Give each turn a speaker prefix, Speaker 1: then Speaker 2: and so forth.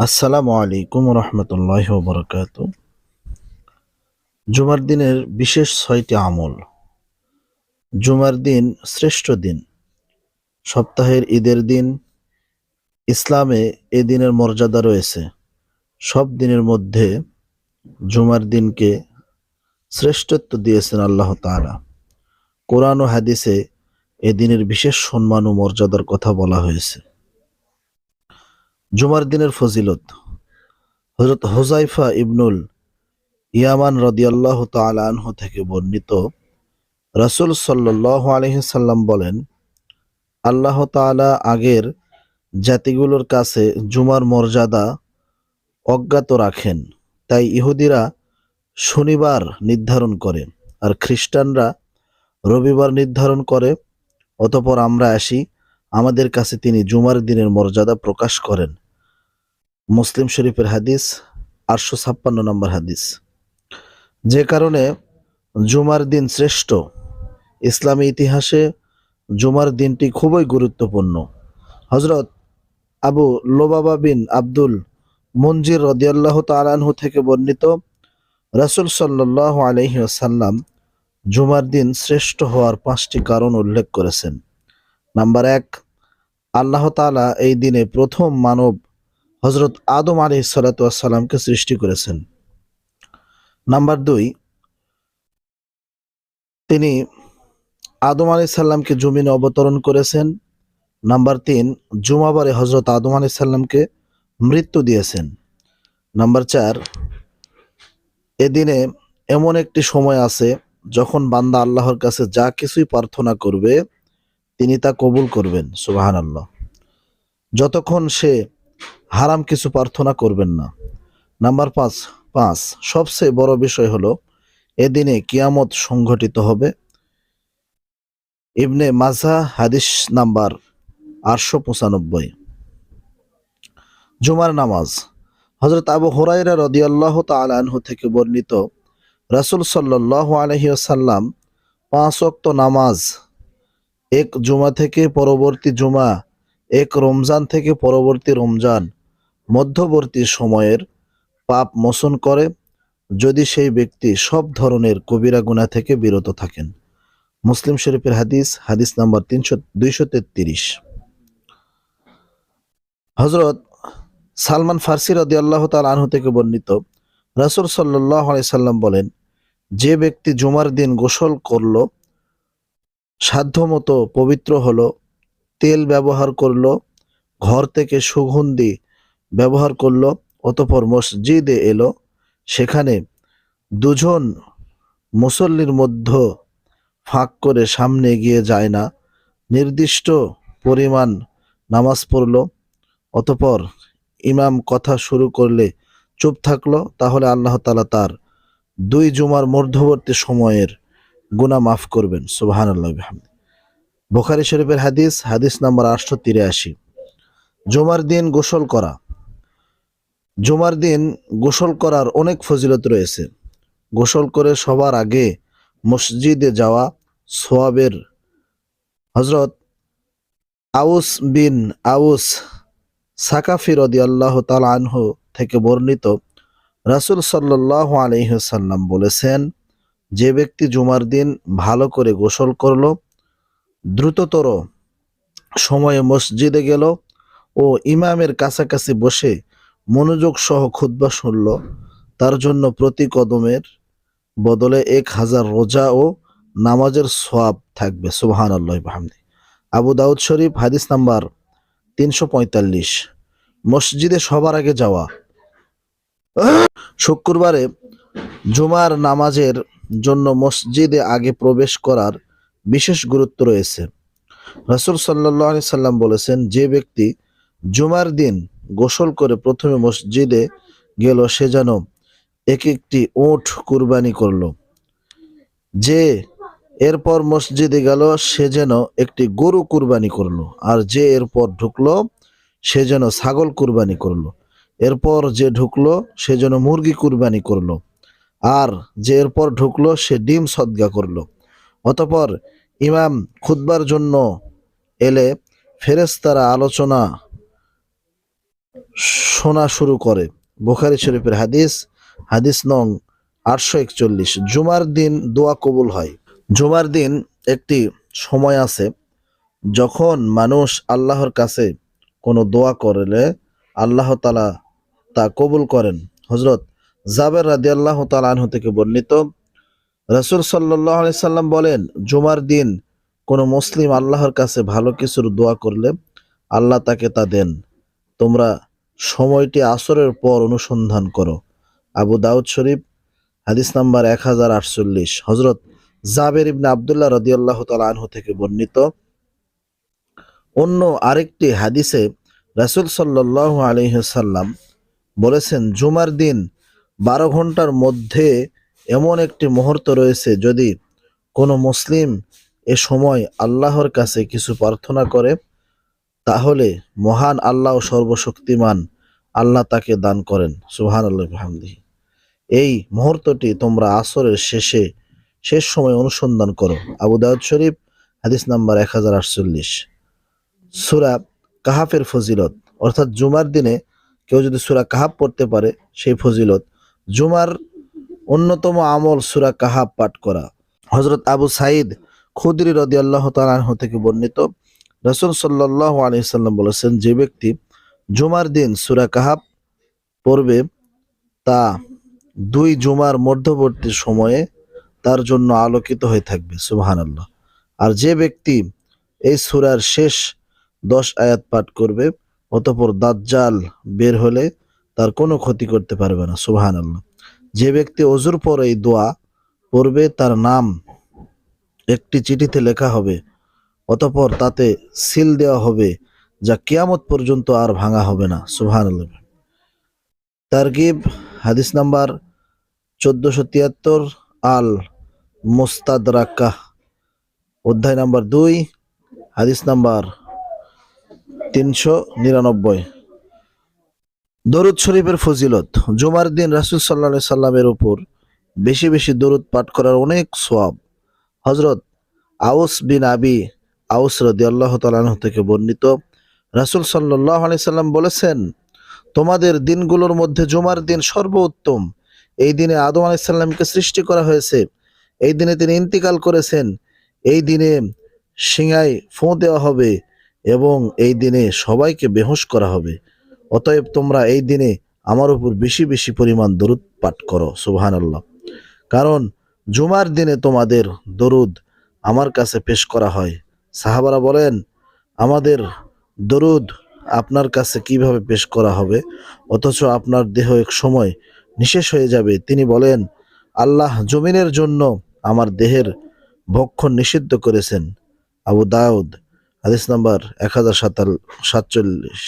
Speaker 1: আসসালামু আলাইকুম রহমতুল্লাহ বরকাত জুমার দিনের বিশেষ ছয়টি আমল। জুমার দিন শ্রেষ্ঠ দিন। সপ্তাহের ঈদের দিন, ইসলামে এ দিনের মর্যাদা রয়েছে। সব দিনের মধ্যে জুমার দিনকে শ্রেষ্ঠত্ব দিয়েছেন আল্লাহ তাআলা। কোরআন ও হাদিসে এ দিনের বিশেষ সম্মান ও মর্যাদার কথা বলা হয়েছে। জুমার দিনের ফজিলত। হজরত হোজাইফা ইবনুল ইয়ামান রদিয়াল্লাহ তাআলা আনহু থেকে বর্ণিত রাসূল সাল্লাল্লাহু আলাইহি সাল্লাম বলেন, আল্লাহ তাআলা আগের জাতিগুলোর কাছে জুমার মর্যাদা অজ্ঞাত রাখেন। তাই ইহুদিরা শনিবার নির্ধারণ করে আর খ্রিস্টানরা রবিবার নির্ধারণ করে। অতপর আমরা আসি আমাদের কাছে তিনি জুমার দিনের মর্যাদা প্রকাশ করেন। মুসলিম শরীফের হাদিস, আটশো ছাপ্পান্ন নম্বর হাদিস। যে কারণে জুমার দিন শ্রেষ্ঠ। ইসলামী ইতিহাসে জুমার দিনটি খুবই গুরুত্বপূর্ণ। হজরত আবু লোবাবা বিন আব্দুল মঞ্জির রদিয়াল্লাহ তালানহু থেকে বর্ণিত, রাসুল সাল্লাহ আলহি আসাল্লাম জুমার দিন শ্রেষ্ঠ হওয়ার পাঁচটি কারণ উল্লেখ করেছেন। নাম্বার এক, আল্লাহ তাআলা এই দিনে প্রথম মানব হজরত আদম আলী সালাতামকে সৃষ্টি করেছেন। নাম্বার দুই, তিনি আদম আলী সাল্লামকে জমিনে অবতরণ করেছেন। নাম্বার তিন, জুমাবারে হজরত আদম আলী সাল্লামকে মৃত্যু দিয়েছেন। নাম্বার চার এদিনে এমন একটি সময় আছে যখন বান্দা আল্লাহর কাছে যা কিছুই প্রার্থনা করবে তিনি তা কবুল করবেন সুবাহান আল্লাহ যতক্ষণ সে হারাম কিছু প্রার্থনা করবেন না। নাম্বার পাঁচ পাঁচ, সবচেয়ে বড় বিষয় হলো, এদিনে কিয়ামত সংঘটিত হবে। ইবনে মাজা, হাদিস নাম্বার আটশো পঁচানব্বই। জুমার নামাজ। হজরত আবু হুরাইরা রদিয়াল্লাহ তালানহু থেকে বর্ণিত রাসুল সাল্লাহ আলহিউসাল্লাম পাঁচ অক্ত নামাজ এক জুমা থেকে পরবর্তী জুমা, এক রমজান থেকে পরবর্তী রমজান, মধ্যবর্তী সময়ের পাপ মোচন করে যদি সেই ব্যক্তি সব ধরনের কবিরা গুণা থেকে বিরত থাকেন। মুসলিম শরীফের হাদিস হাদিস নাম্বার তিনশো, দুইশো তেত্রিশ। হজরত সালমান ফার্সি রদি আল্লাহ তাল আনহু থেকে বর্ণিত, রাসুল সাল্লাহ সাল্লাম বলেন, যে ব্যক্তি জুমার দিন গোসল করল সাধ্যমতো পবিত্র হলো, তেল ব্যবহার করল, ঘর থেকে সুগন্ধি ব্যবহার করল, অতপর মসজিদে এলো। সেখানে দুজন মুসল্লির মধ্যে ফাঁক করে সামনে এগিয়ে যায় না। নির্দিষ্ট পরিমাণ নামাজ পড়ল, অতপর ইমাম কথা শুরু করলে চুপ থাকল। তাহলে আল্লাহ তালা তার দুই জুমার মধ্যবর্তী সময়ের গুণা মাফ করবেন সুবাহান আল্লাহ বোখারি শরীফের হাদিস হাদিস নাম্বার আটশো তিরাশি। জুমার দিন গোসল করা। জুমার দিন গোসল করার অনেক ফজিলত রয়েছে। গোসল করে সবার আগে মসজিদে যাওয়া সোয়াবের হজরত আউস বিন আউস সাকাফি রদি আল্লাহ তাল আনহু থেকে বর্ণিত রাসুল সাল্লাহ আলহিহাল্লাম বলেছেন যে ব্যক্তি জুমার দিন ভালো করে গোসল করল, দ্রুততর সময়ে মসজিদে গেল ও ইমামের কাছাকাছি বসে মনোযোগ সহ খুদ্া শুনল, তার জন্য প্রতি কদমের বদলে এক হাজার রোজা ও নামাজের সোয়াব থাকবে। সুবাহান আল্লাহ বাহামদি। আবু দাউদ শরীফ, হাদিস নাম্বার তিনশো পঁয়তাল্লিশ। মসজিদে সবার আগে যাওয়া। শুক্রবারে জুমার নামাজের জন্য মসজিদে আগে প্রবেশ করার বিশেষ গুরুত্ব রয়েছে। রসুল সাল্লাহ সাল্লাম বলেছেন, যে ব্যক্তি জুমার দিন গোসল করে প্রথমে মসজিদে গেল, সে যেন এক একটি ওঠ কুরবানি করল। যে এরপর মসজিদে গেল, সে যেন একটি গরু কুরবানি করল। আর যে এরপর ঢুকলো, সে যেন ছাগল কুরবানি করল। এরপর যে ঢুকলো, সে যেন মুরগি কুরবানি করল। আর যে এরপর ঢুকলো, সে ডিম সদ্গা করল। অতপর ইমাম খুদবার জন্য এলে ফেরেস্তারা আলোচনা শোনা শুরু করে। বুখারি শরীফের হাদিস হাদিস নং আটশো একচল্লিশ। জুমার দিন দোয়া কবুল হয়। জুমার দিন একটি সময় আছে যখন মানুষ আল্লাহর কাছে কোনো দোয়া করলে আল্লাহ তালা তা কবুল করেন। হজরত জাবের রাদি আল্লাহ তালাহ থেকে বর্ণিত, রসুল সাল্লাহ আলি সাল্লাম বলেন, জুমার দিন কোনো মুসলিম আল্লাহর কাছে ভালো কিছুর দোয়া করলে আল্লাহ তাকে তা দেন। তোমরা সময়টি আসরের পর অনুসন্ধান করো। আবু দাউদ শরীফ, হাদিস নাম্বার এক হাজার আটচল্লিশ। হজরত জাবের ইবনে আবদুল্লাহ রদিয়াল্লাহ আনহু থেকে বর্ণিত, অন্য আরেকটি হাদিসে রাসুল সাল্লাহ আলহিসাল্লাম বলেছেন, জুমার দিন বারো ঘণ্টার মধ্যে এমন একটি মুহূর্ত রয়েছে যদি কোনো মুসলিম এ সময় আল্লাহর কাছে কিছু প্রার্থনা করে, তাহলে মহান আল্লাহ সর্বশক্তিমান আল্লাহ তাকে দান করেন। সুহান আল্লাহ হামদি এই মুহূর্তটি তোমরা আসরের শেষে, শেষ সময় অনুসন্ধান করো। আবু দাউদ শরীফ, হাদিস নাম্বার এক হাজার আটচল্লিশ। সুরা কাহাফের ফজিলত, অর্থাৎ জুমার দিনে কেউ যদি সুরা কাহাব পড়তে পারে, সেই ফজিলত জুমার অন্যতম আমল সুরা কাহাব পাঠ করা। হজরত আবু সাইদ খুদরি রদি আল্লাহ তালাহ থেকে বর্ণিত, রসুল সাল্লাহ আলি সাল্লাম বলেছেন, যে ব্যক্তি জুমার দিন সুরা কাহাব পড়বে, তা দুই জুমার মধ্যবর্তী সময়ে তার জন্য আলোকিত হয়ে থাকবে। সুবাহান আল্লাহ আর যে ব্যক্তি এই সুরার শেষ দশ আয়াত পাঠ করবে, অতপর দাজ্জাল বের হলে তার কোনো ক্ষতি করতে পারবে না সুবাহান আল্লাহ যে ব্যক্তি অজুর পর এই দোয়া পড়বে, তার নাম একটি চিঠিতে লেখা হবে, অতপর তাতে সিল দেওয়া হবে, যা কিয়ামত পর্যন্ত আর ভাঙা হবে না সুবহান তারগিব, হাদিস নাম্বার চোদ্দশো তিয়াত্তর আল মুস্তাদরাক্কাহ অধ্যায় নাম্বার দুই, হাদিস নাম্বার তিনশো নিরানব্বই। দরুদ শরীফের ফজিলত, জুমার দিন রাসুল সাল্লা সাল্লামের উপর বেশি বেশি দরুদ পাঠ করার অনেক সোয়াব হজরত আউস বিন আবি, আউস রদি আল্লাহ তালাহ থেকে বর্ণিত, রাসুল সাল্লাহ সাল্লাম বলেছেন, তোমাদের দিনগুলোর মধ্যে জুমার দিন সর্বোত্তম। এই দিনে আদম আলাইসাল্লামকে সৃষ্টি করা হয়েছে। এই দিনে তিনি ইন্তিকাল করেছেন। এই দিনে সিঙায় ফোঁ দেওয়া হবে এবং এই দিনে সবাইকে বেহুশ করা হবে। অতএব তোমরা এই দিনে আমার উপর বেশি বেশি পরিমাণ দরুদ পাঠ করো সুবহান আল্লাহ কারণ জুমার দিনে তোমাদের দরুদ আমার কাছে পেশ করা হয়। সাহাবারা বলেন, আমাদের দরুদ আপনার কাছে কীভাবে পেশ করা হবে? অথচ আপনার দেহ এক সময় নিশেষ হয়ে যাবে। তিনি বলেন, আল্লাহ জমিনের জন্য আমার দেহের ভক্ষণ নিষিদ্ধ করেছেন। আবু দাউদ, হাদিস নাম্বার এক হাজার সাতচল্লিশ।